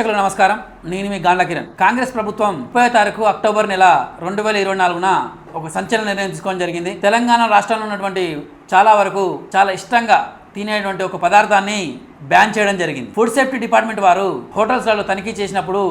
ప్రేక్షకులు నమస్కారం. నేను మీ గాండ్ల కిరణ్. కాంగ్రెస్ ప్రభుత్వం ముప్పై తారీఖు అక్టోబర్ నెల రెండు వేల ఇరవై నాలుగున ఒక సంచలన నిర్ణయం తీసుకోవడం జరిగింది. తెలంగాణ రాష్ట్రంలో ఉన్నటువంటి చాలా వరకు చాలా ఇష్టంగా తినేటువంటి ఒక పదార్థాన్ని బ్యాన్ చేయడం జరిగింది. ఫుడ్ సేఫ్టీ డిపార్ట్మెంట్ వారు హోటల్స్లలో తనిఖీ చేసినప్పుడు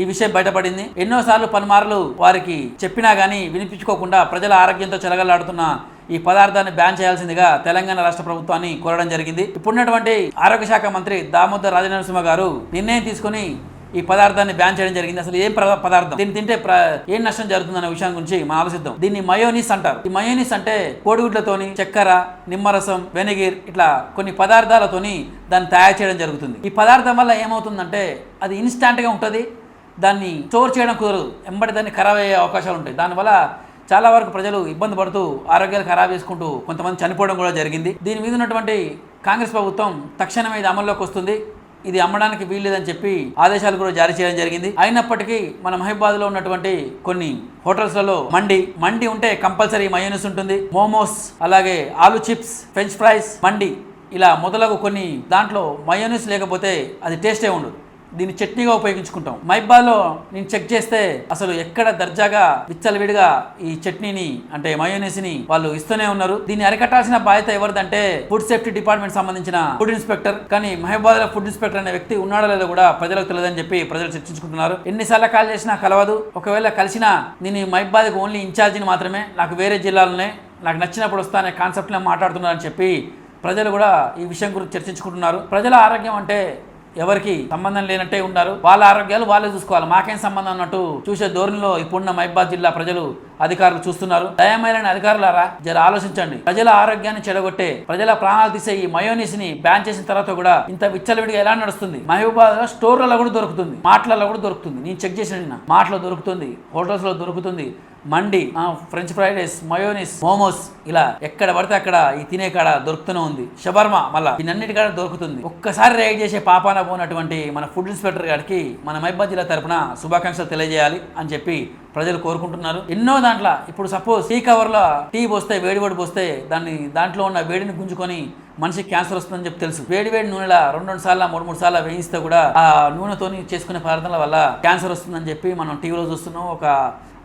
ఈ విషయం బయటపడింది. ఎన్నోసార్లు పలుమార్లు వారికి చెప్పినా కానీ వినిపించుకోకుండా ప్రజల ఆరోగ్యంతో చెలగలాడుతున్న ఈ పదార్థాన్ని బ్యాన్ చేయాల్సిందిగా తెలంగాణ రాష్ట్ర ప్రభుత్వాన్ని కోరడం జరిగింది. ఇప్పుడున్నటువంటి ఆరోగ్య శాఖ మంత్రి దామోదర్ రాజనరసింహ గారు నిర్ణయం తీసుకుని ఈ పదార్థాన్ని బ్యాన్ చేయడం జరిగింది. అసలు ఏం ప్ర- పదార్థం? దీన్ని తింటే ప్ర- ఏం నష్టం జరుగుతుందనే విషయం గురించి మనం ఆలోచిద్దాం. దీన్ని మయోనిస్ అంటారు. ఈ మయోనిస్ అంటే కోడిగుడ్లతోని చక్కెర నిమ్మరసం వెనిగిర్ ఇట్లా కొన్ని పదార్థాలతోని దాన్ని తయారు చేయడం జరుగుతుంది. ఈ పదార్థం వల్ల ఏమవుతుందంటే అది ఇన్స్టాంట్గా ఉంటుంది. దాన్ని స్టోర్ చేయడం కుదరదు. ఎంబడి దాన్ని ఖరాబ్ అయ్యే అవకాశాలు ఉంటాయి. దానివల్ల చాలా వరకు ప్రజలు ఇబ్బంది పడుతూ ఆరోగ్యాలు ఖరాబ్ చేసుకుంటూ కొంతమంది చనిపోవడం కూడా జరిగింది. దీని మీద ఉన్నటువంటి కాంగ్రెస్ ప్రభుత్వం తక్షణమే ఇది అమల్లోకి వస్తుంది. ఇది అమ్మడానికి వీల్లేదని చెప్పి ఆదేశాలు కూడా జారీ చేయడం జరిగింది. అయినప్పటికీ మన మహిబాద్లో ఉన్నటువంటి కొన్ని హోటల్స్లలో మండి మండి ఉంటే కంపల్సరీ మయోనీస్ ఉంటుంది. మోమోస్ అలాగే ఆలు చిప్స్ ఫ్రెంచ్ ఫ్రైస్ మండి ఇలా మొదలగు కొన్ని దాంట్లో మయోనీస్ లేకపోతే అది టేస్టే ఉండదు. దీన్ని చట్నీగా ఉపయోగించుకుంటాం. మైబాలో నేను చెక్ చేస్తే అసలు ఎక్కడ దర్జాగా విచ్చలవిడిగా ఈ చట్నీని అంటే మయోనీస్ని వాళ్ళు ఇస్తూనే ఉన్నారు. దీన్ని అరికట్టాల్సిన బాధ్యత ఎవరిదంటే ఫుడ్ సేఫ్టీ డిపార్ట్మెంట్ సంబంధించిన ఫుడ్ ఇన్స్పెక్టర్ కానీ మహబాద్లో ఫుడ్ ఇన్స్పెక్టర్ అనే వ్యక్తి ఉన్నాడో లేదో కూడా ప్రజలకు తెలియదని చెప్పి ప్రజలు చర్చించుకుంటున్నారు. ఎన్నిసార్లు కాల్ చేసినా కలవదు. ఒకవేళ కలిసినా నేను మహబాద్కి ఓన్లీ ఇన్ఛార్జిని మాత్రమే నాకు వేరే జిల్లాలోనే నాకు నచ్చినప్పుడు వస్తా అనే కాన్సెప్ట్లో మాట్లాడుతున్నారని చెప్పి ప్రజలు కూడా ఈ విషయం గురించి చర్చించుకుంటున్నారు. ప్రజల ఆరోగ్యం అంటే ఎవరికి సంబంధం లేనట్టే ఉన్నారు. వాళ్ళ ఆరోగ్యాలు వాళ్ళే చూసుకోవాలి. మాకేం సంబంధం అన్నట్టు చూసే ధోరణిలో ఇప్పుడున్న మహిబాద్ జిల్లా ప్రజలు అధికారులు చూస్తున్నారు. దయమైన అధికారులారా జర ఆలోచించండి. ప్రజల ఆరోగ్యాన్ని చెడగొట్టే ప్రజల ప్రాణాలు తీసే ఈ మయోనీస్ని బ్యాన్ చేసిన తర్వాత కూడా ఇంత విచ్చలవిడిగా ఎలా నడుస్తుంది? మహిబాద్లో స్టోర్లలో కూడా దొరుకుతుంది. మాటలలో కూడా దొరుకుతుంది. నేను చెక్ చేసిన మాటలో దొరుకుతుంది. హోటల్స్లో దొరుకుతుంది. మండి french fried rice mayonnaise momos ఇలా ఎక్కడ పడితే అక్కడ ఈ తినే కాడ దొరుకుతూనే ఉంది. షబర్మ మళ్ళా దీనన్నిటి కాడ దొరుకుతుంది. ఒక్కసారి రైడ్ చేసే పాపాన పోనటువంటి మన ఫుడ్ ఇన్స్పెక్టర్ గారికి మన మైబాద్ జిల్లా తరపున శుభాకాంక్షలు తెలియజేయాలి అని చెప్పి ప్రజలు కోరుకుంటున్నారు. ఎన్నో దాంట్లో ఇప్పుడు సపోజ్ టీ కవర్లో టీ పోస్తే వేడి వేడి పోస్తే దాన్ని దాంట్లో ఉన్న వేడిని గుంజుకొని మనిషికి క్యాన్సర్ వస్తుందని చెప్పి తెలుసు. వేడి వేడి నూనెల రెండు రెండు సార్లు మూడు మూడు సార్లు వేయిస్తే కూడా ఆ నూనెతోని చేసుకునే పదార్థాల వల్ల క్యాన్సర్ వస్తుందని చెప్పి మనం టీవీలో చూస్తున్నాం ఒక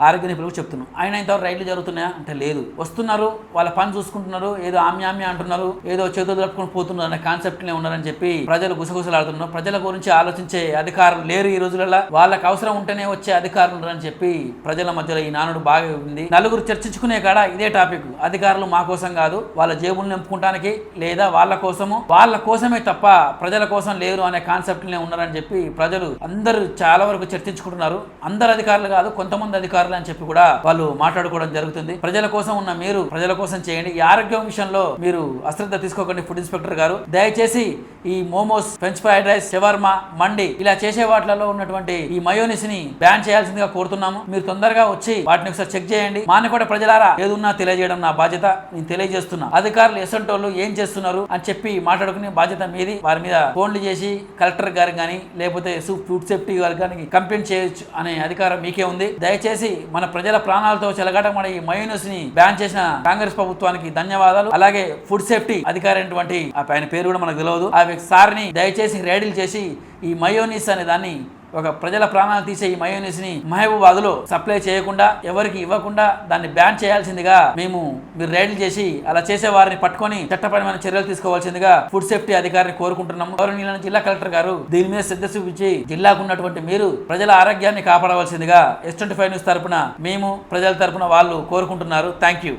ఆరోగ్య నిపుణులకు చెప్తున్నాం. ఆయన ఇంతవరకు రైడ్లు జరుగుతున్నాయా? అంటే లేదు. వస్తున్నారు వాళ్ళ పని చూసుకుంటున్నారు ఏదో ఆమ్యామ్య అంటున్నారు ఏదో చేతులు జరుపుకొని పోతున్నారు అనే కాన్సెప్ట్లే ఉన్నారని చెప్పి ప్రజలు గుసగుసలాడుతున్నారు. ప్రజల గురించి ఆలోచించే అధికారులు లేరు ఈ రోజులలో వాళ్ళకి అవసరం ఉంటేనే వచ్చే అధికారులు ఉన్నారని చెప్పి ప్రజల మధ్యలో ఈ నానుడు బాగా ఉంది. నలుగురు చర్చించుకునే కాడ ఇదే టాపిక్. అధికారులు మా కోసం కాదు వాళ్ళ జేబులు నింపుకుంటానికి లేదా వాళ్ళ కోసము వాళ్ళ కోసమే తప్ప ప్రజల కోసం లేరు అనే కాన్సెప్ట్లే ఉన్నారని చెప్పి ప్రజలు అందరూ చాలా వరకు చర్చించుకుంటున్నారు. అందరు అధికారులు కాదు కొంతమంది అధికారులు అని చెప్పి కూడా వాళ్ళు మాట్లాడుకోవడం జరుగుతుంది. ప్రజల కోసం ఉన్న మీరు ప్రజల కోసం చేయండి. ఈ ఆరోగ్యం విషయంలో మీరు అశ్రద్ధ తీసుకోకండి ఫుడ్ ఇన్స్పెక్టర్ గారు. దయచేసి ఈ momos french fried rice shawarma మండి ఇలా చేసే వాటిలలో ఉన్నటువంటి ఈ మయోనిస్ని బ్యాన్ చేయాల్సిందిగా కోరుతున్నాము. మీరు తొందరగా వచ్చి వాటిని ఒకసారి చెక్ చేయండి. మానకొండ ప్రజలారా ఏదున్నా తెలియజేయడం నా బాధ్యత. నేను తెలియజేస్తున్నా. అధికారులు ఎసంటోళ్ళు ఏం చేస్తున్నారు అని చెప్పి మాట్లాడుకునే బాధ్యత మీది. వారి మీద ఫోన్లు చేసి కలెక్టర్ గారికి కానీ లేకపోతే ఫుడ్ సేఫ్టీ గారికి కానీ కంప్లైంట్ చేయొచ్చు అనే అధికారం మీకే ఉంది. దయచేసి మన ప్రజల ప్రాణాలతో చెలగాటమడే ఈ మయోనిస్ని బ్యాన్ చేసిన కాంగ్రెస్ ప్రభుత్వానికి ధన్యవాదాలు. అలాగే ఫుడ్ సేఫ్టీ అధికారి ఆయన పేరు కూడా మనకు తెలియదు ఆ సార్ని దయచేసి రేడీలు చేసి ఈ మయోనీస్ అనే దాన్ని ఒక ప్రజల ప్రాణాలు తీసే ఈ మయోనిస్ని మహబూబాద్లో సప్లై చేయకుండా ఎవరికి ఇవ్వకుండా దాన్ని బ్యాన్ చేయాల్సిందిగా మేము మీరు రైడ్లు చేసి అలా చేసే వారిని పట్టుకొని చట్టపరమైన చర్యలు తీసుకోవాల్సిందిగా ఫుడ్ సేఫ్టీ అధికారిని కోరుకుంటున్నాము. గౌరవనీయులైన జిల్లా కలెక్టర్ గారు దీని మీద శ్రద్ధ చూపించి జిల్లాకు ఉన్నటువంటి మీరు ప్రజల ఆరోగ్యాన్ని కాపాడవలసిందిగా ఎస్ ట్వంటీ ఫైవ్ న్యూస్ తరపున మేము ప్రజల తరపున వాళ్ళు కోరుకుంటున్నారు. Thank you